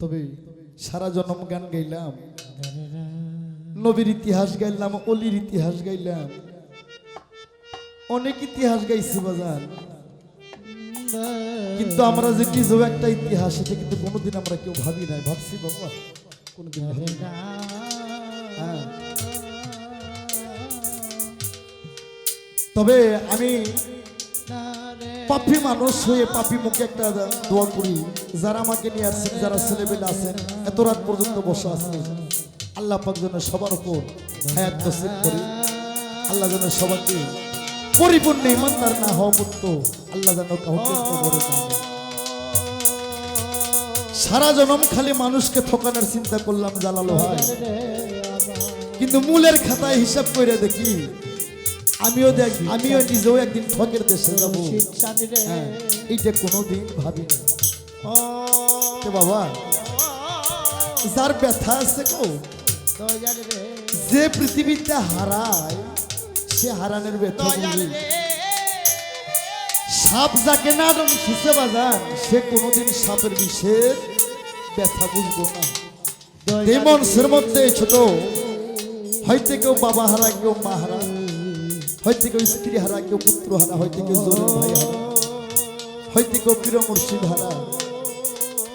তবে সারা জনম গান গাইলাম। নবীর ইতিহাস গাইলাম, অলির ইতিহাস গাইলাম। অনেক ইতিহাস গাইছি বাজার কিন্তু আমরা যে কিছু একটা ইতিহাস এটা কিন্তু কোনোদিন আমরা কেউ ভাবি নাই। ভাবছি, বাবা হ্যাঁ। তবে আমি পাপি মানুষ হয়ে পাপি মুখে একটা দোয়া করি। যারা আমাকে নিয়ে আসছেন, যারা ছেলেবেলে আছেন, এত রাত পর্যন্ত বসে আছেন। আল্লাহ পাক যেন সবার উপর হায়াত নসিব করি। আল্লাহ যেন সবাইকে পরিপূর্ণ ইমানদার না হওয়া মুক্ত আল্লাহ যেন কাউকে কবরে না সারা জনম খালি মানুষকে ঠকানোর চিন্তা করলাম জালালো হয়। কিন্তু মূলের খাতায় হিসাব করে দেখি আমিও দেখ আমিও নিজেও একদিন ঠকের দেশে যাব। হ্যাঁ এইটা কোনোদিন ভাবি না বাবা যার ব্যথা আছে কো যে পৃথিবীতে হারায় সে হারানোর ব্যথা বুঝে সাপ যাকে না শিখে বাজার সে কোনোদিন সাপের বিষের ব্যথা বুঝব না। এই মনসের মধ্যে ছোট হয়তো কেউ বাবা হারা কেউ মা হারা। হয়তো কেউ স্ত্রী হারা কেউ পুত্র হারা হয়তো কেউ জোরের ভাই হারা। হয়তো কেউ প্রিয় মুর্শিদ হারা।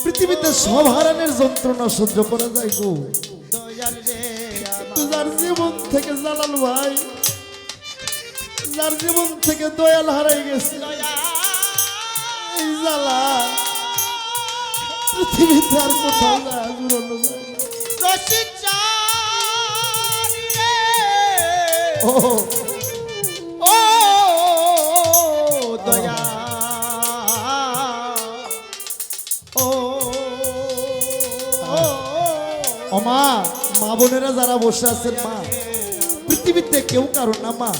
পৃথিবীতে সব হারানোর যন্ত্রণা সহ্য করা যায় গো। যার জীবন থেকে জালাল ভাই যার জীবন থেকে দয়াল হারাই গেছে এই জ্বালা পৃথিবীতে আর কোথাও না জুড়ানো যায় ও ও অমা মা বোনেরা যারা বসে আছেন মা পৃথিবীতে কেউ কারণ না মা।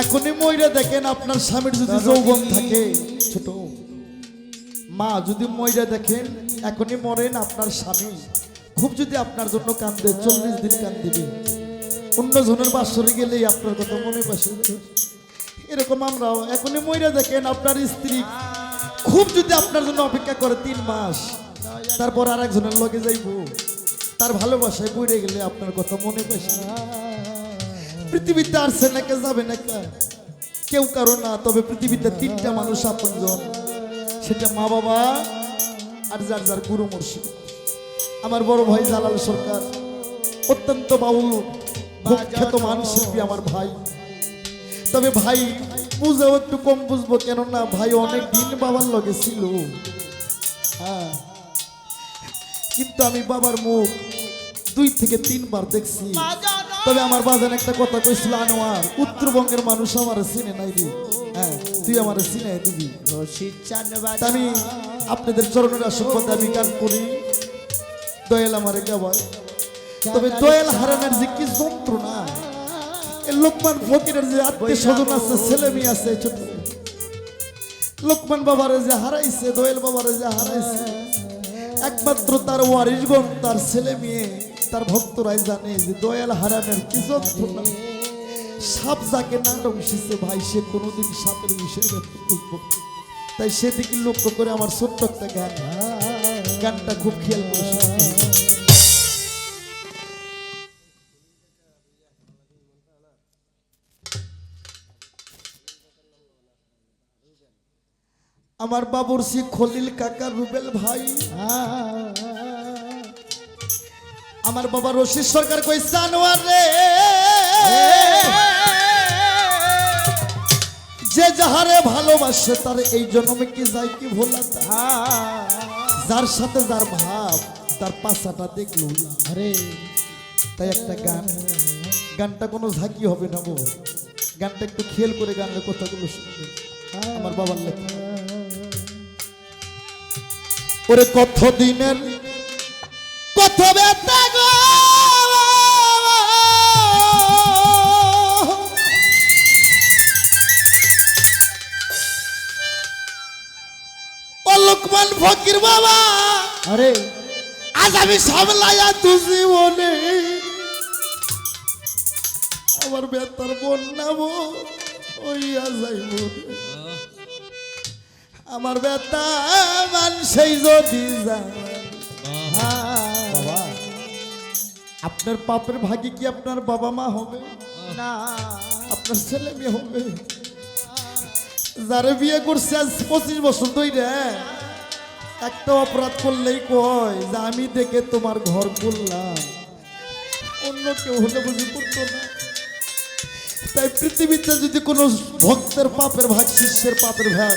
এখনই ময়রা দেখেন আপনার স্বামীর যদি যৌবন থাকে। ছোট। মা যদি ময়রা দেখেন এখনই মরেন আপনার স্বামী। খুব যদি আপনার জন্য কান্দে চল্লিশ দিন কান্দিবে। অন্য জনের বাসরে গেলেই আপনার কথা মনে পাশে এরকম আমরাও এখনই ময়রা দেখেন আপনার স্ত্রী। খুব যদি আপনার জন্য অপেক্ষা করে তিন মাস তারপর আর একজনের লগে যাইব। তার ভালোবাসায় পড়ে গেলে আপনার কথা মনে পাইছে পৃথিবীতে আসছে না কে যাবে না কে? কেউ কারও না, তবে পৃথিবীতে তিনটা মানুষ আপনজন। সেটা মা বাবা আর যার যার গুরু মুর্শিদ। আমার বড় ভাই জালাল সরকার, অত্যন্ত বাউল খ্যাতমান শিল্পী আমার ভাই। তবে ভাই, বুঝেও একটু কম বুঝব, কেননা ভাই অনেক দিন বাবার লগে ছিল। হ্যাঁ। কিন্তু আমি বাবার মুখ দুই থেকে তিনবার দেখছি। তবে আমার বাজান একটা কথা কইছিল আনোয়ার উত্তরবঙ্গের মানুষ আমার চিনে নাই রে। হ্যাঁ তুই আমার চিনে দিবি। আমি আপনাদের চরণের আশীর্বাদে আমি গান করি। দয়াল আমারে গাবায় তবে দয়াল হারানোর যে কি যন্ত্রণা লোকমান ফকিরের যে আত্মীয় স্বজন আছে ছেলে মেয়ে আছে ছোট লোকমান বাবারে যে হারাইছে দয়াল বাবারে যে হারাইছে। একমাত্র তার ওয়ারিশগণ, তার ছেলে মেয়ে, তার ভক্তরাই জানে যে দয়াল হারানের কি যন্ত্রণা সাপ যাকে না শিখছে ভাই, সে কোনোদিন সাপের বিষয়ে ব্যাপারে বুঝব তাই সেদিকে লক্ষ্য করে আমার ছোট্ট একটা গান গানটা খুব খেয়াল করে আমার বাবুর বাবুরসি খলিল কাকা রুবেল ভাই। আমার বাবা রশিদ সরকার কই সানোয়ার রে? যে যাহারে ভালোবাসে তার এই জন্মে কি যায় কি ভোলা? যার সাথে যার ভাব তার পাশাটা দেখল আরে। তাই একটা গান। গানটা কোনো ঝাঁকি হবে না গো। গানটা একটু খেয়াল করে গানের কথাগুলো শুনবে। আমার বাবার লেখা। ওরে কত দিনের কত ব্যথা গো! লোকমান ফকির বাবা আরে। আজ আমি সামলাইয়া তু জীবনে আমার বেতার বন্যাবো ওইয়া যাইব। আমার বেতা সেই যদি আপনার পাপের ভাগে কি আপনার বাবা মা হবে? না আপনার ছেলে মেয়ে হবে। যারে বিয়ে করছে আজ পঁচিশ বছর ধরে একটা অপরাধ করলেই কয় যে আমি দেখে তোমার ঘর করলাম অন্য কেউ হলে বুঝি করতো না। তাই পৃথিবীতে যদি কোনো ভক্তের পাপের ভাগ শিষ্যের পাপের ভাগ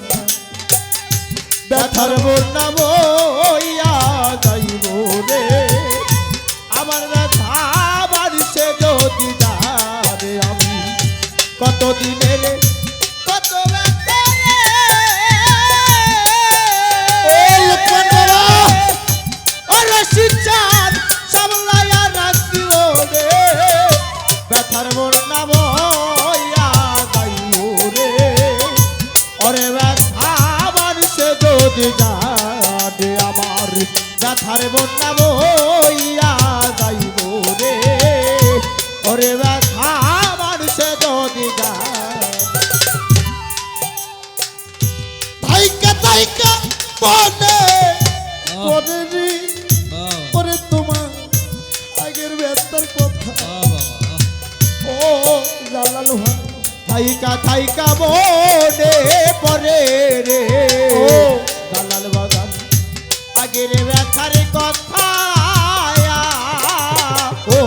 ব্যথার বন্যা বইয়া যাইব রে। আমার ব্যথা বাড়ছে যদি যাবে আমি। কত দিনের কত ব্যথার বন্যা বইয়া যদি যাবে আমার ব্যথার বন্যা বইয়া গাইব রে। ওরে ব্যথা বাড়ছে যদি যাবে থাইকা থাইকা বনে বনে রে তোমার আগের ব্যস্তার কথা। ও জালালু ভাই থাইকা থাইকা বনে পরে রে। ও। আগের ব্যথার কথা ও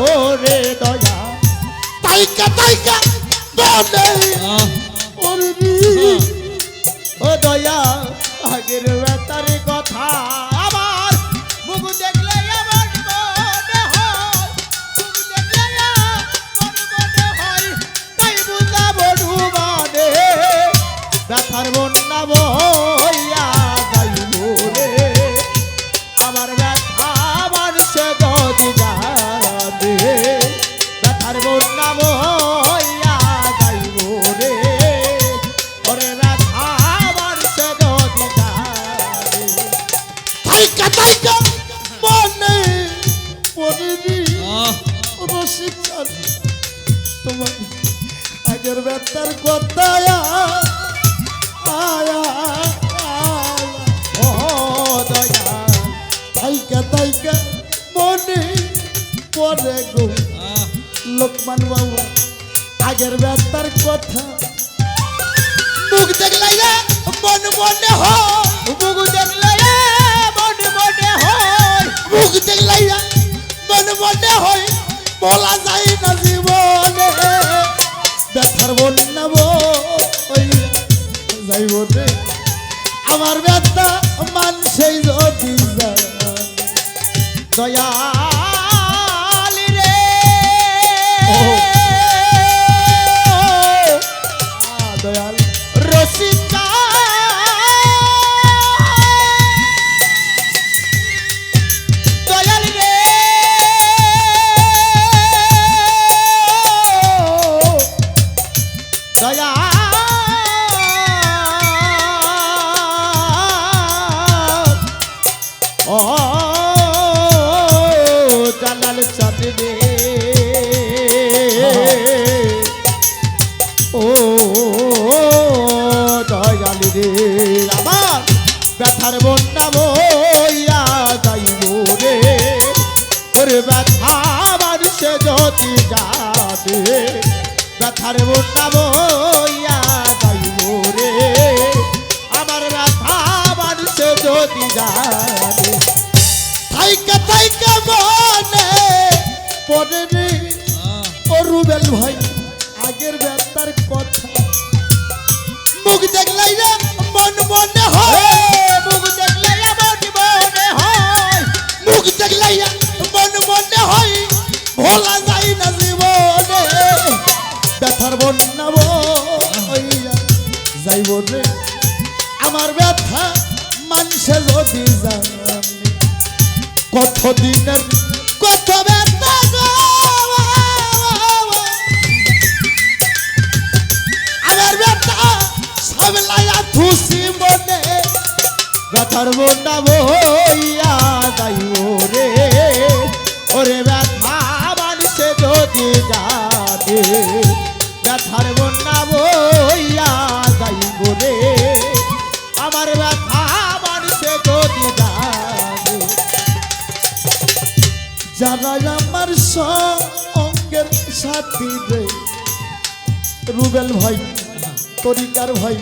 রে দয়া। তাইকা তাইকা বলে ও দয়া আগের ব্যথার কথা। আমার মুখ দেখলে আগের ব্যস্তার কথা আয়া আয়া। ও দয়া তাইকা তাইকা মনে পরে গো। লোকমান বাবু, আগের ব্যস্তার কথা। মুখ দেখলাই না মন মনে হয়। মুখ দেখলে মনে মনে হয়। মুখ দেখলাই না মন মনে হয়। বলা যায় না জীবনে ব্যথার বন্যা বইয়া যাইব রে আমার ব্যথা মানুষই যদি জানে যদি যাবে থাইকা থাইকা মনে পরে রে ও রুবেল ভাই আগের ব্যস্তার কথা। মুখ দেখলাই না মন মনে হয়। মুখ দেখলে আমার মনে হয়। মুখ দেখলাই মন মনে হয়। ভোলা যায় না জীবনে। ব্যথার বন্যা যাইব রে। আমার ব্যথা খুশি মনে। ব্যথার মনটা বইয়া যাইব রে ওরে ব্যথা মানুষে যদি জানে। ব্যথার মন যারা আমার অঙ্গের সাথী রে। রুবেল ভাই, তরিকার ভাই,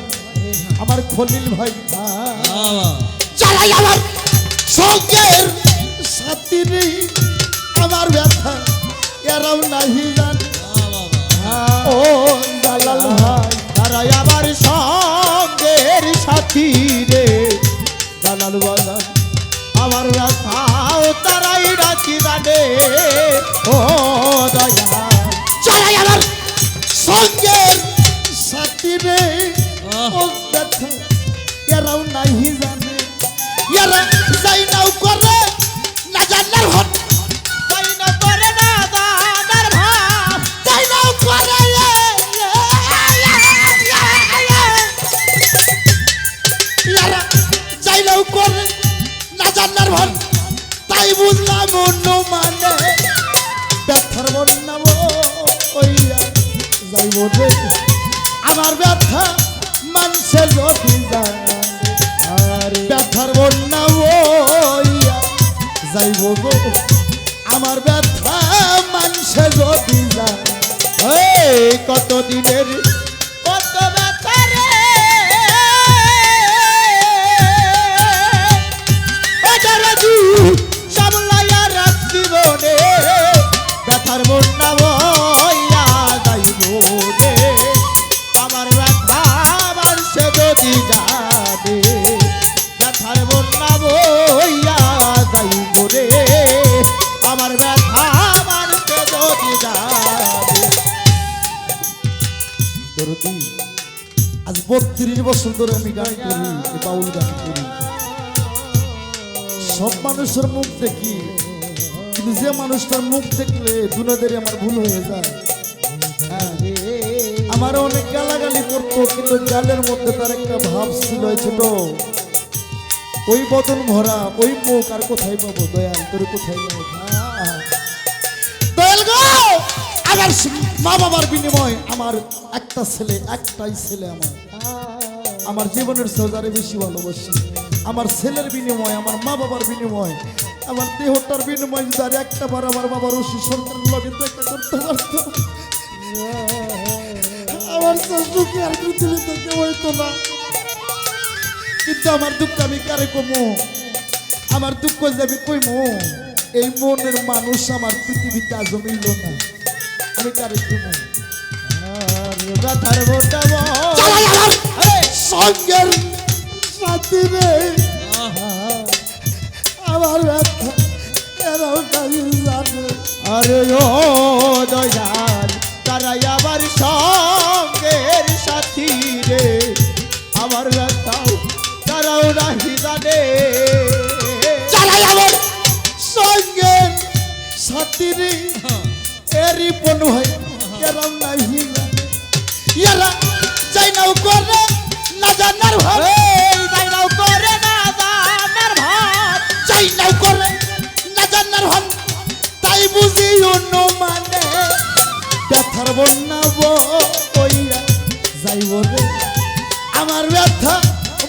আমার খলিল ভাই। যারা আমার সঙ্গের সাথী রে, আমার ব্যথা এরাও নাহি জান। ও জালাল ভাই, তারা আমার সঙ্গের সাথী রে। দালাল বাজার আমার ব্যথাও তারাই রাখি জানে। ও আমার ব্যথা মানুষের যদি আরে ব্যথার বন্যা ওইয়া যাইব গো। আমার ব্যথা মানুষে যদি যায় এই ব্যথার বন্যা বইয়া যাইব রে। আমার ব্যথা আমার সে যদি যাবে ব্যথার বন্যা বইয়া যাইব রে। আমার ব্যথা আমার সে যদি বত্রিশ বছর ধরে সব মানুষের মুখ দেখি কিন্তু যে মানুষটার মুখ দেখলে দুনাদের আমার ভুল হয়ে যায়। হ্যাঁ। আমার অনেক গালাগালি করতো, কিন্তু গালের মধ্যে তার একটা ভাব ছিল ছোট। ওই বদন ভরা, ওই মুখ আর কোথায় পাবো? দয়াল তোর কোথায় পাবো? গো! আমার মা বাবার বিনিময় আমার একটা ছেলে, একটাই ছেলে আমার। আমার জীবনের সজারে বেশি ভালোবাসি। আমার ছেলের বিনিময়, আমার মা বাবার বিনিময় আমার দেহটার বিনিময় যদি একটা বার আমার বাবার ওষি সরকারের লগে দেখা করতে পারতো আমার সুখে আর পৃথিবীতে কেউ হইতো না। কিন্তু আমার দুঃখ আমি কারে কমো? আমার দুঃখ যাবি কইমো এই মনের মানুষ আমার পৃথিবীতে আজও মিলল না। আমি কারে কমো? সঙ্গের সাথী রে। আমার ব্যথা এরাও জানে আরে ও দয়াল তারাই আবার সঙ্গের সাথী রে। আমার ব্যথাও তারাও নাহি জানে। চালাই আমার সঙ্গের সাথী রে। এরই পন হয় এরাও নাহি জানে। এরা যাই নাও করে না জানার ভাবে। নাও করে, না জানার হন, তাই বুঝি অন্য মানে ব্যথার বন্যা বইয়া যাইব রে। আমার ব্যথা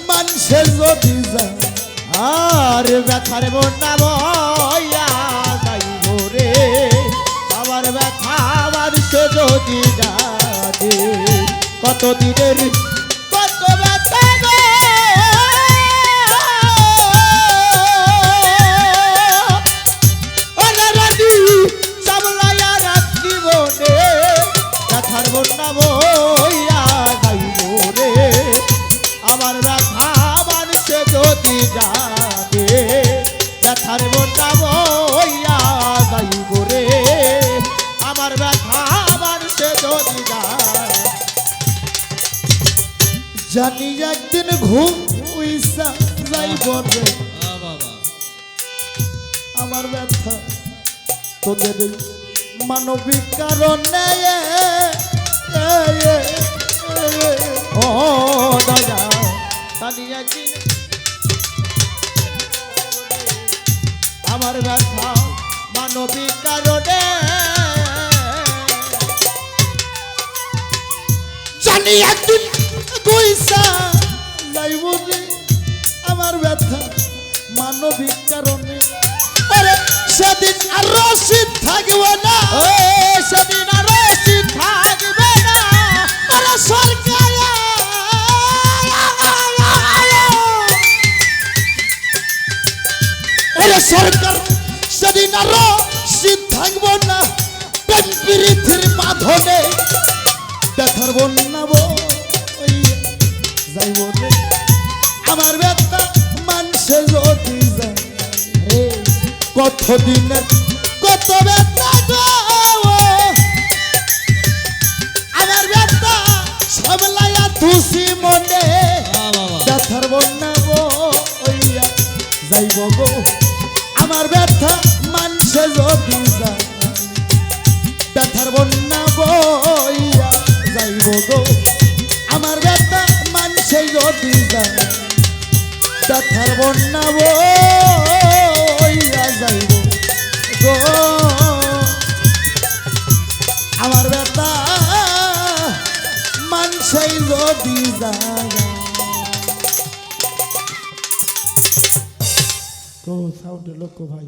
মানুষের যদি যায়, আর ব্যথার বন্যা বইয়া যাইব রে। আমার ব্যথা সে যদি জানে কত জানে ব্যথার যদি জানি একদিন ঘুম আমার ব্যথা তোদের মানবিক কারণে ও দয়া জানি একদিন আমার ব্যথা মানবিক কারণে। জানি একদিন কইসা যাইব আমার ব্যথা মানবিক কারণে। আরে সেদিন আর রসিদ থাকব না। সেদিন আর রশি থাকবে না। সরকার ওরে সরকার সেদিন আর রসিদ থাকব না প্রেম প্রীতির বাঁধনে ব্যথার বন্যা যাইব আমার ব্যথা মানুষে যদি যায় রে, কতদিনের কত ব্যথা আমার ব্যথা সামলাইয়া তুসি মনে। ব্যথার বন্যা গো যাইব গো। ব্যথা মানুষে যদি ব্যথার বন্যা বইয়া যাইব গো। আমার ব্যথা মানুষে যদি ব্যথার বন্যা বইয়া যাইব গো। আমার ব্যথা মানুষে যদি যায় তো লোক ভাই।